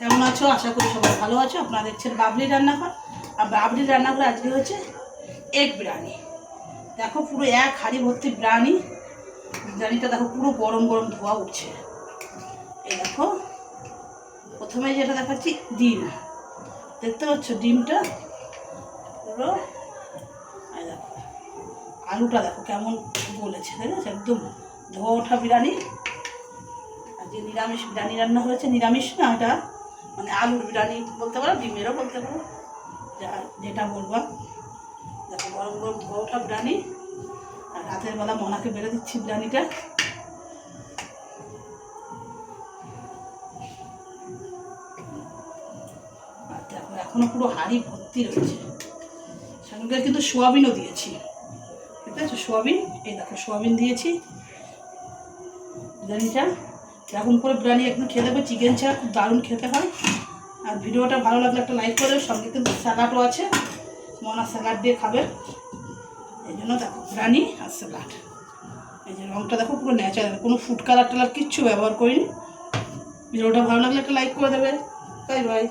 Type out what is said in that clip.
কেমন আছো? আশা করি সবাই ভালো আছো। আপনারা দেখছেন বাবলি রান্নাঘর। আর বাবলি রান্নাঘর আজকে হচ্ছে এগ বিরিয়ানি দেখো পুরো এক হাঁড়ি ভর্তি বিরিয়ানি বিরিয়ানিটা দেখো পুরো গরম গরম ধোয়া উঠছে। এই দেখো, প্রথমে যেটা দেখাচ্ছি, ডিম। দেখতে পাচ্ছ ডিমটা? পুরো, এই দেখো, আলুটা দেখো কেমন বলেছে ঠিক আছে একদম ধোয়া ওঠা বিরিয়ানি আর যে নিরামিষ বিরিয়ানি রান্না হয়েছে। নিরামিষ না, এটা মানে আলুর বিরিয়ানি বলতে পারো, ডিমেরও বলতে পারো যেটা বলবা। দেখো গরম গরম ওঠা বিরিয়ানি। আর রাতের বেলা মনাকে বেড়ে দিচ্ছি বিরিয়ানিটা। এখনও পুরো হাড়ি ভর্তি রয়েছে। সঙ্গে কিন্তু সোয়াবিনও দিয়েছি। ঠিক আছে? সোয়াবিন, এই দেখো, সোয়াবিন দিয়েছি। বিরিয়ানিটা। এরকম করে বিরিয়ানি একটু খেয়ে দেবে চিকেন ছাড়া খুব দারুণ খেতে হয়। আর ভিডিওটা ভালো লাগলে একটা লাইক করে দেবে। সঙ্গে কিন্তু স্যালাডও আছে। মনা স্যালাড দিয়ে খাবে। এই জন্য দেখো, বিরিয়ানি আর স্যালাড এই যে রঙটা দেখো পুরো ন্যাচারাল কোনো ফুড কালার টালার কিচ্ছু ব্যবহার করিনি। ভিডিওটা ভালো লাগলে একটা লাইক করে দেবে। Bye bye